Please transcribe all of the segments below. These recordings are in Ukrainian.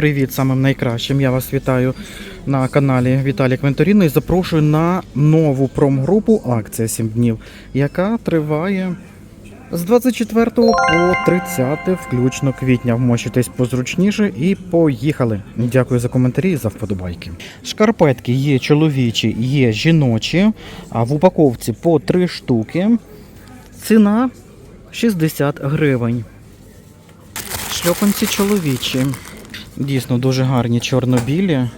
Привіт самим найкращим. Я вас вітаю на каналі Віталій Квенторіно і запрошую на нову промгрупу Акція 7 днів, яка триває з 24 по 30 включно квітня. Вмощитесь позручніше і поїхали. Дякую за коментарі і за вподобайки. Шкарпетки є чоловічі, є жіночі, а в упаковці по 3 штуки. Ціна 60 гривень. Шльопанці чоловічі. Дійсно дуже гарні чорно-білі.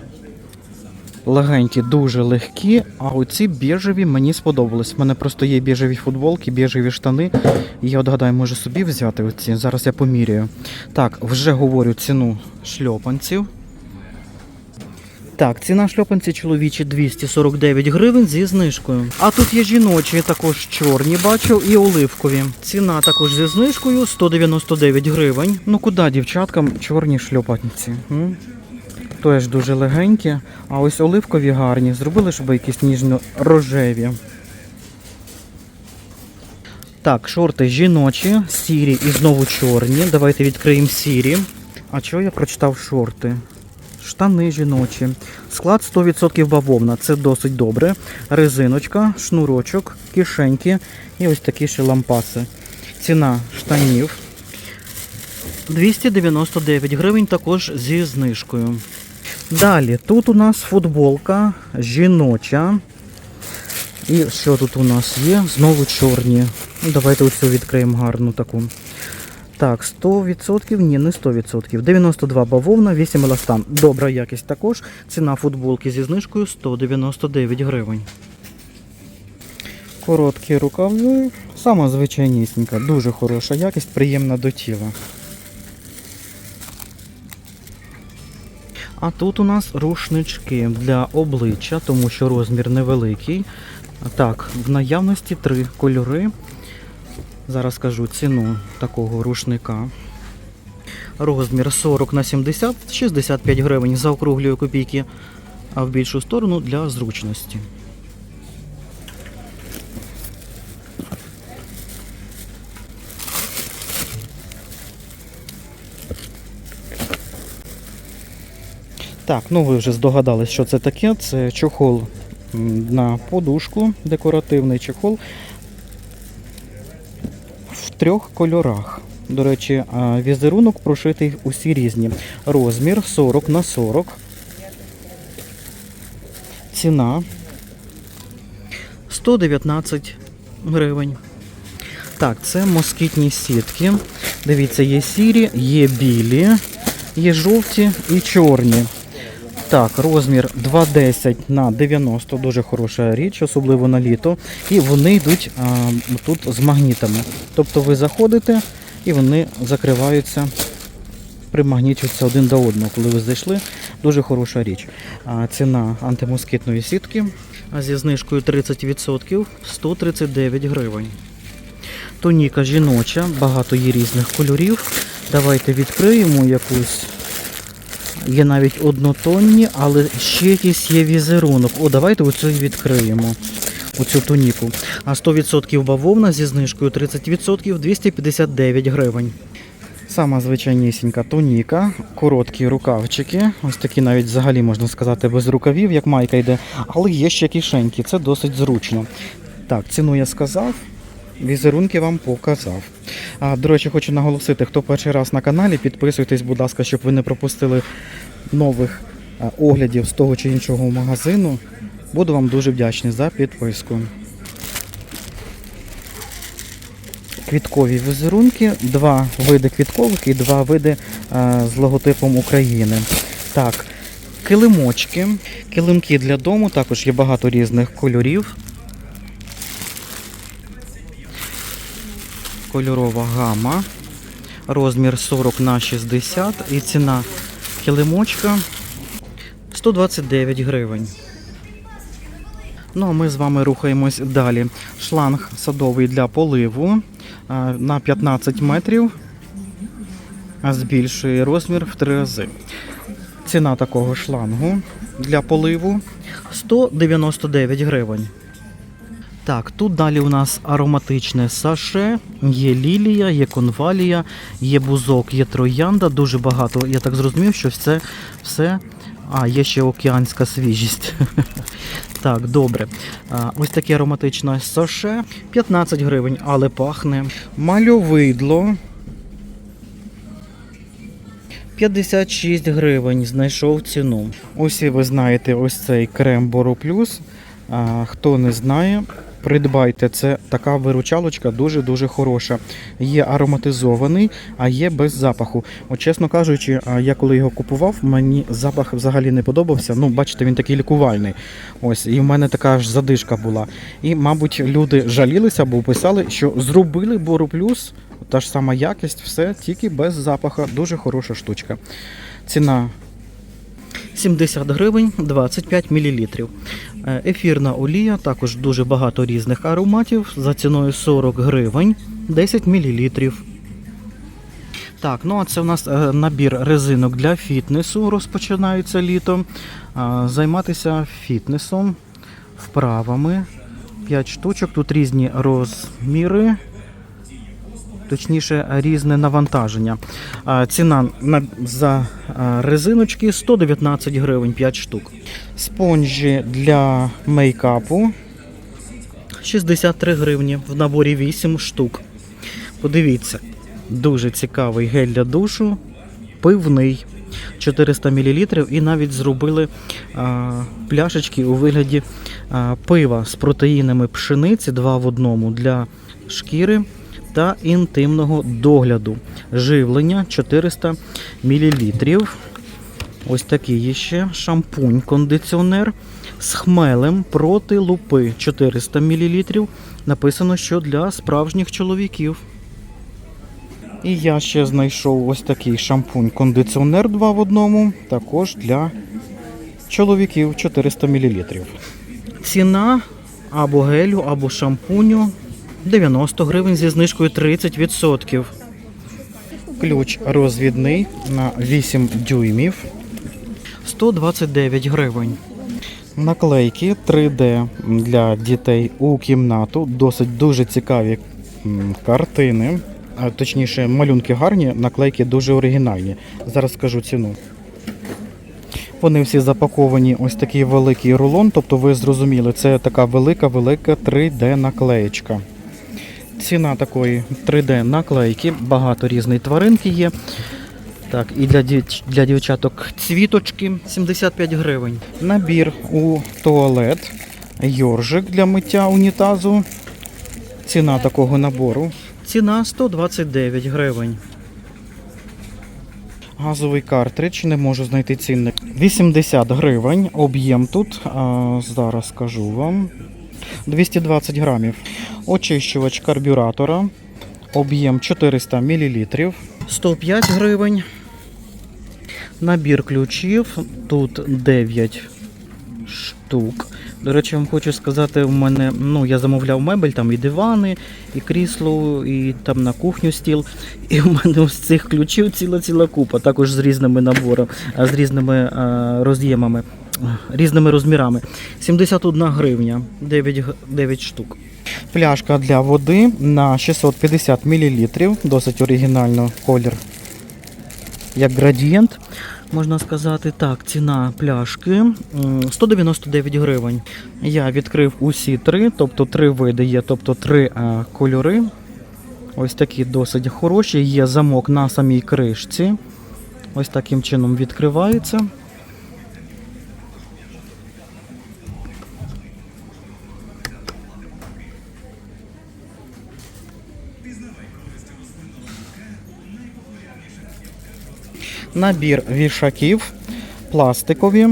Легенькі, дуже легкі, а оці біжеві мені сподобались. У мене просто є біжеві футболки, біжеві штани. І я от гадаю, можу собі взяти оці. Зараз я поміряю. Так, вже говорю ціну шльопанців. Так, ціна шльопанці чоловічі 249 гривень зі знижкою. А тут є жіночі, також чорні бачу, і оливкові. Ціна також зі знижкою 199 гривень. Ну куди дівчаткам чорні шльопанці? М? Теж дуже легенькі, а ось оливкові гарні. Зробили, щоб якісь ніжно-рожеві. Так, шорти жіночі, сірі і знову чорні. Давайте відкриємо сірі. А чого я прочитав шорти? Штани жіночі. Склад 100% бавовна. Це досить добре. Резиночка, шнурочок, кишеньки і ось такі ще лампаси. Ціна штанів 299 гривень також зі знижкою. Далі, тут у нас футболка жіноча. І що тут у нас є? Знову чорні. Ну, давайте оцю відкриємо гарну таку. Так, 100%, ні, не 100%. 92 бавовна, 8 еластан. Добра якість також. Ціна футболки зі знижкою 199 гривень. Короткі рукави. Сама звичайнісінька, дуже хороша якість, приємна до тіла. А тут у нас рушнички для обличчя, тому що розмір невеликий. Так, в наявності три кольори. Зараз скажу ціну такого рушника. Розмір 40 на 70, 65 гривень заокруглюю копійки, а в більшу сторону для зручності. Так, ну ви вже здогадались, що це таке. Це чохол на подушку, декоративний чохол трьох кольорах. До речі, візерунок прошитий усі різні. Розмір 40 на 40. Ціна 119 гривень. Так, це москітні сітки. Дивіться, є сірі, є білі, є жовті і чорні. Так, розмір 2,10 на 90, дуже хороша річ, особливо на літо. І вони йдуть а, тут з магнітами. Тобто ви заходите і вони закриваються, примагнічуються один до одного, коли ви зайшли. Дуже хороша річ. А, ціна антимоскітної сітки зі знижкою 30% 139 гривень. Тоніка жіноча, багато є різних кольорів. Давайте відкриємо якусь. Є навіть однотонні, але ще якийсь є візерунок. О, давайте оцю відкриємо. Оцю тоніку. А 100% бавовна зі знижкою 30% 259 гривень. Сама звичайнісінька тоніка, короткі рукавчики. Ось такі навіть взагалі можна сказати без рукавів, як майка йде. Але є ще кишеньки, це досить зручно. Так, ціну я сказав. Візерунки вам показав. А, до речі, хочу наголосити, хто перший раз на каналі, підписуйтесь, будь ласка, щоб ви не пропустили нових оглядів з того чи іншого магазину. Буду вам дуже вдячний за підписку. Квіткові візерунки, два види квіткових і два види а, з логотипом України. Так, килимочки. Килимки для дому, також є багато різних кольорів. Кольорова гама, розмір 40 на 60 і ціна килимочка 129 гривень. Ну а ми з вами рухаємось далі. Шланг садовий для поливу на 15 метрів, збільшує розмір в 3 рази. Ціна такого шлангу для поливу 199 гривень. Так, тут далі у нас ароматичне саше, є лілія, є конвалія, є бузок, є троянда. Дуже багато. Я так зрозумів, що все, все. А, є ще океанська свіжість. Так, добре. Ось таке ароматичне саше. 15 гривень, але пахне. Мальовидло. 56 гривень знайшов ціну. Ось і ви знаєте ось цей крем Боро Плюс. Хто не знає, придбайте. Це така виручалочка дуже-дуже хороша. Є ароматизований, а є без запаху. От, чесно кажучи, я коли його купував, мені запах взагалі не подобався. Ну, бачите, він такий лікувальний. Ось, і в мене така ж задишка була. І, мабуть, люди жалілися або писали, що зробили Боро Плюс. Та ж сама якість, все тільки без запаха. Дуже хороша штучка. Ціна 70 гривень 25 мл. Ефірна олія, також дуже багато різних ароматів. За ціною 40 гривень 10 мл. Так, ну а це у нас е, набір резинок для фітнесу. Розпочинається літо. Займатися фітнесом, вправами. 5 штучок. Тут різні розміри точніше різне навантаження. Ціна за резиночки 119 гривень 5 штук. Спонжі для мейкапу 63 гривні. В наборі 8 штук. Подивіться, дуже цікавий гель для душу, пивний. 400 мл і навіть зробили а, пляшечки у вигляді а, пива з протеїнами пшениці 2 в одному для шкіри та інтимного догляду. Живлення 400 мл. Ось такий є ще шампунь-кондиціонер з хмелем проти лупи 400 мл. Написано, що для справжніх чоловіків. І я ще знайшов ось такий шампунь-кондиціонер 2 в одному, також для чоловіків 400 мл. Ціна або гелю, або шампуню 90 гривень зі знижкою 30%. Ключ розвідний на 8 дюймів 129 гривень. Наклейки 3D для дітей у кімнату. Досить дуже цікаві картини. Точніше, малюнки гарні, наклейки дуже оригінальні. Зараз скажу ціну. Вони всі запаковані ось такий великий рулон, тобто ви зрозуміли, це така велика-велика 3D наклеєчка. Ціна такої 3D наклейки, багато різної тваринки є. Так, і для, дів- для дівчаток цвіточки 75 гривень. Набір у туалет, йоржик для миття унітазу. Ціна такого набору. Ціна 129 гривень. Газовий картридж, не можу знайти цінник. 80 гривень. Об'єм тут. А, зараз скажу вам. 220 грамів. Очищувач карбюратора. Об'єм 400 мл. 105 гривень. Набір ключів. Тут 9 штук. До речі, вам хочу сказати, в мене, ну, я замовляв мебель, там і дивани, і крісло, і там на кухню стіл. І в мене ось цих ключів ціла-ціла купа, також з різними наборами, з різними роз'ємами, різними розмірами. 71 гривня, 9, 9 штук. Пляшка для води на 650 мл, досить оригінально колір як градієнт, можна сказати. Так, ціна пляшки 199 гривень. Я відкрив усі три, тобто три види є, тобто три е, кольори. Ось такі досить хороші. Є замок на самій кришці. Ось таким чином відкривається. Набір вішаків пластикові.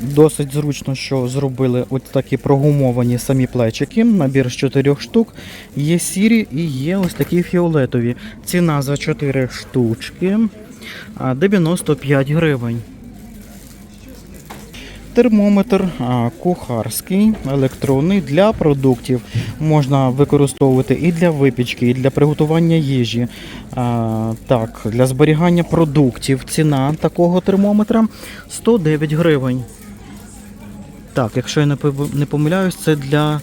Досить зручно, що зробили ось такі прогумовані самі плечики. Набір з 4 штук. Є сірі і є ось такі фіолетові. Ціна за 4 штучки 95 гривень. Термометр кухарський, електронний для продуктів. Можна використовувати і для випічки, і для приготування їжі. Так, для зберігання продуктів. Ціна такого термометра 109 гривень. Так, якщо я не помиляюсь, це для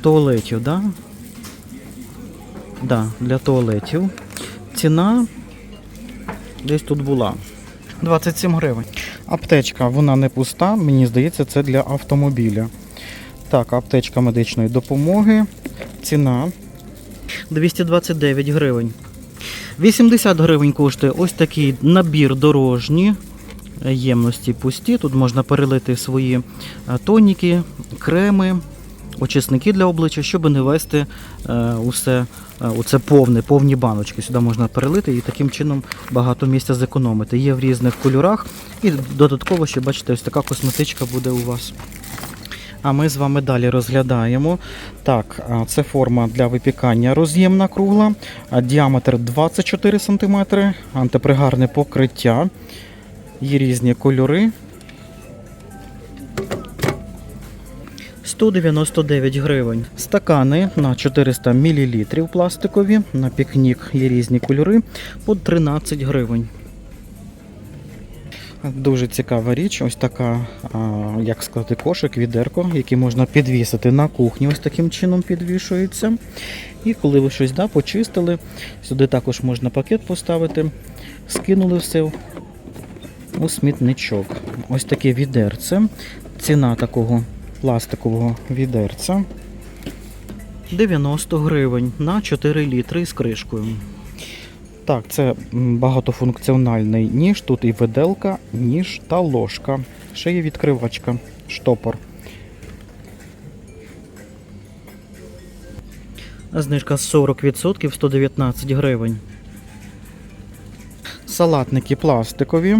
туалетів, да? Да, для туалетів. Ціна десь тут була. 27 гривень. Аптечка, вона не пуста, мені здається, це для автомобіля. Так, аптечка медичної допомоги. Ціна 229 гривень. 80 гривень коштує ось такий набір дорожні ємності пусті. Тут можна перелити свої е, тоніки, креми, очисники для обличчя, щоб не вести е, усе е, оце повне, повні баночки. Сюди можна перелити і таким чином багато місця зекономити. Є в різних кольорах. І додатково ще бачите, ось така косметичка буде у вас. А ми з вами далі розглядаємо. Так, це форма для випікання роз'ємна кругла, діаметр 24 см, антипригарне покриття. Є різні кольори. 199 гривень. Стакани на 400 мл пластикові. На пікнік є різні кольори по 13 гривень. Дуже цікава річ, ось така, як сказати, кошик, відерко, який можна підвісити на кухні, ось таким чином підвішується. І коли ви щось да, почистили, сюди також можна пакет поставити, скинули все у смітничок. Ось таке відерце. Ціна такого пластикового відерця 90 гривень на 4 літри з кришкою. Так, це багатофункціональний ніж. Тут і виделка, ніж та ложка. Ще є відкривачка, штопор. Знижка 40% 119 гривень. Салатники пластикові.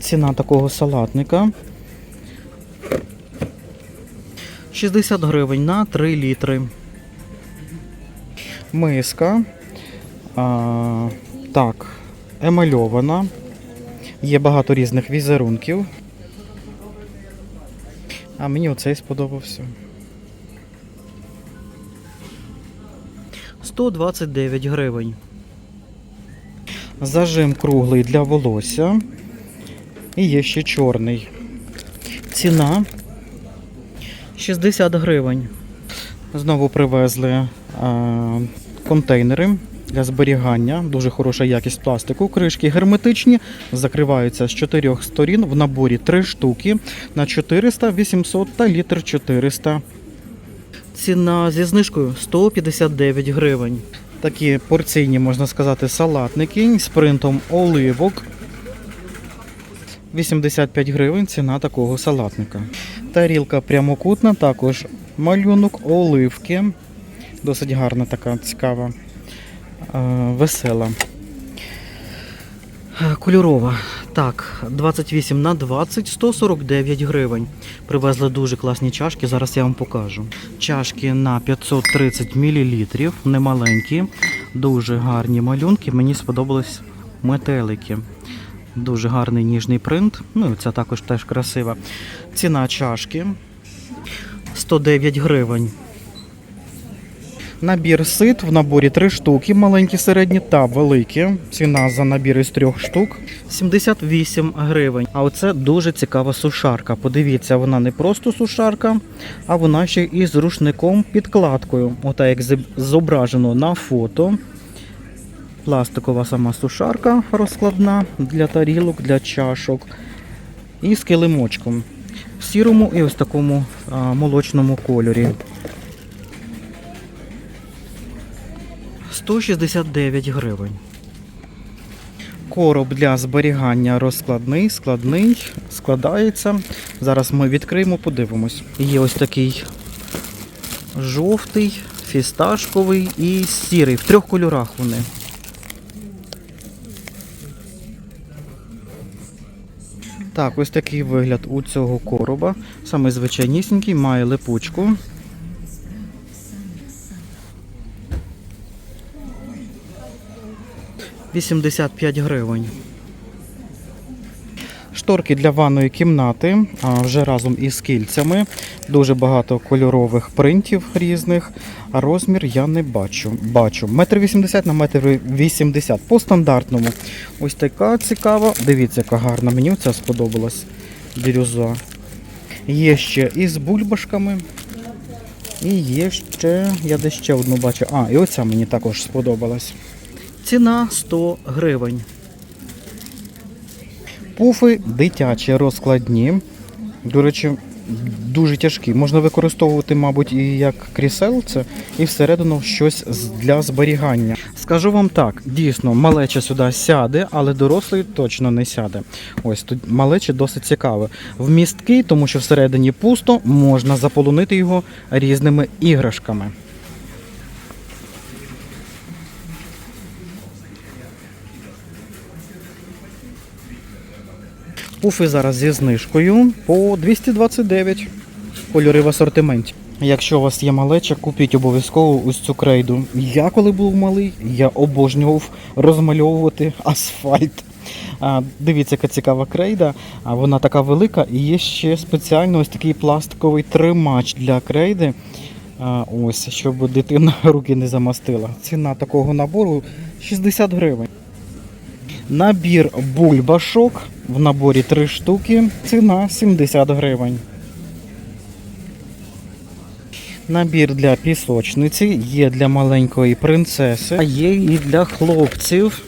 Ціна такого салатника 60 гривень на 3 літри. Миска. А, так, емальована. Є багато різних візерунків. А мені оцей сподобався. 129 гривень. Зажим круглий для волосся. І є ще чорний. Ціна 60 гривень. Знову привезли а, контейнери для зберігання. Дуже хороша якість пластику. Кришки герметичні, закриваються з чотирьох сторін. В наборі 3 штуки на 400, 800 та літр 400. Ціна зі знижкою 159 гривень. Такі порційні, можна сказати, салатники з принтом оливок. 85 гривень ціна такого салатника. Тарілка прямокутна, також малюнок, оливки. Досить гарна така цікава, е, весела. Е, Кольорова. Так, 28 на 20, 149 гривень. Привезли дуже класні чашки, зараз я вам покажу. Чашки на 530 мл, немаленькі, дуже гарні малюнки. Мені сподобались метелики. Дуже гарний ніжний принт. Ну, ця також теж красива. Ціна чашки 109 гривень. Набір сит в наборі 3 штуки, маленькі, середні та великі. Ціна за набір із 3 штук 78 гривень. А оце дуже цікава сушарка. Подивіться, вона не просто сушарка, а вона ще і з рушником підкладкою. Ота як зображено на фото. Пластикова сама сушарка розкладна для тарілок, для чашок. І з килимочком. В сірому і ось такому а, молочному кольорі. 169 гривень. Короб для зберігання розкладний, складний, складається. Зараз ми відкриємо, подивимось. Є ось такий жовтий, фісташковий і сірий. В трьох кольорах вони. Так, ось такий вигляд у цього короба. Саме звичайнісінький, має липучку. Вісімдесят п'ять гривень. Шторки для ванної кімнати, вже разом із кільцями. Дуже багато кольорових принтів різних. Розмір я не бачу. Бачу. Метр вісімдесят на метр вісімдесят. По стандартному. Ось така цікава. Дивіться, яка гарна. Мені ця сподобалась. бірюза. Є ще і з бульбашками. І є ще, я десь ще одну бачу. А, і оця мені також сподобалась. Ціна 100 гривень. Пуфи дитячі розкладні. До речі, дуже тяжкі. Можна використовувати, мабуть, і як кріселце, і всередину щось для зберігання. Скажу вам так, дійсно, малеча сюди сяде, але дорослий точно не сяде. Ось тут малече досить цікаве. Вмісткий, тому що всередині пусто, можна заполонити його різними іграшками. Пуфи зараз зі знижкою по 229 кольори в асортименті. Якщо у вас є малеча, купіть обов'язково ось цю крейду. Я коли був малий, я обожнював розмальовувати асфальт. А, дивіться, яка цікава крейда. А, вона така велика і є ще спеціально ось такий пластиковий тримач для крейди. А, ось, щоб дитина руки не замастила. Ціна такого набору 60 гривень. Набір бульбашок в наборі 3 штуки. Ціна 70 гривень. Набір для пісочниці є для маленької принцеси, а є і для хлопців.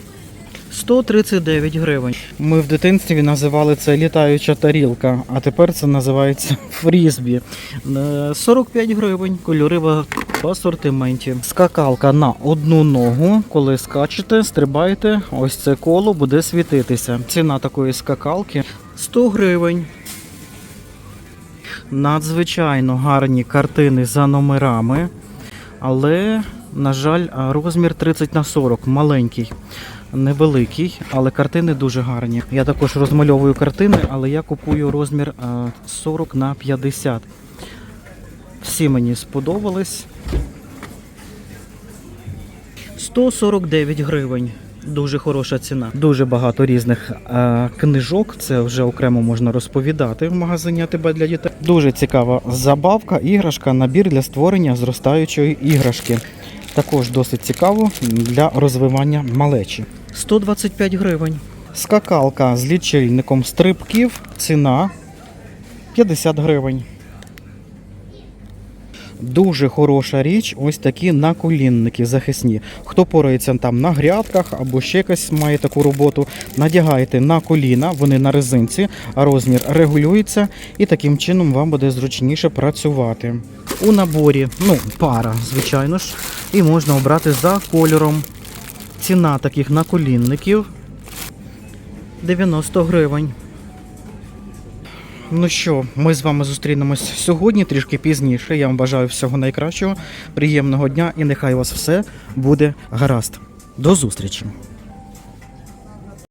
139 гривень. Ми в дитинстві називали це літаюча тарілка, а тепер це називається фрізбі. Е, 45 гривень. Кольори в асортименті. Скакалка на одну ногу. Коли скачете, стрибаєте, ось це коло буде світитися. Ціна такої скакалки 100 гривень. Надзвичайно гарні картини за номерами, але, на жаль, розмір 30 на 40, маленький, невеликий, але картини дуже гарні. Я також розмальовую картини, але я купую розмір 40 на 50. Всі мені сподобались. 149 гривень. Дуже хороша ціна. Дуже багато різних е, книжок. Це вже окремо можна розповідати в магазині АТБ для дітей. Дуже цікава забавка, іграшка, набір для створення зростаючої іграшки. Також досить цікаво для розвивання малечі. 125 гривень. Скакалка з лічильником стрибків. Ціна 50 гривень. Дуже хороша річ, ось такі наколінники захисні. Хто порається там на грядках або ще якась має таку роботу, надягаєте на коліна, вони на резинці, а розмір регулюється, і таким чином вам буде зручніше працювати. У наборі, ну, пара, звичайно ж, і можна обрати за кольором. Ціна таких наколінників 90 гривень. Ну що, ми з вами зустрінемось сьогодні, трішки пізніше. Я вам бажаю всього найкращого, приємного дня і нехай у вас все буде гаразд. До зустрічі!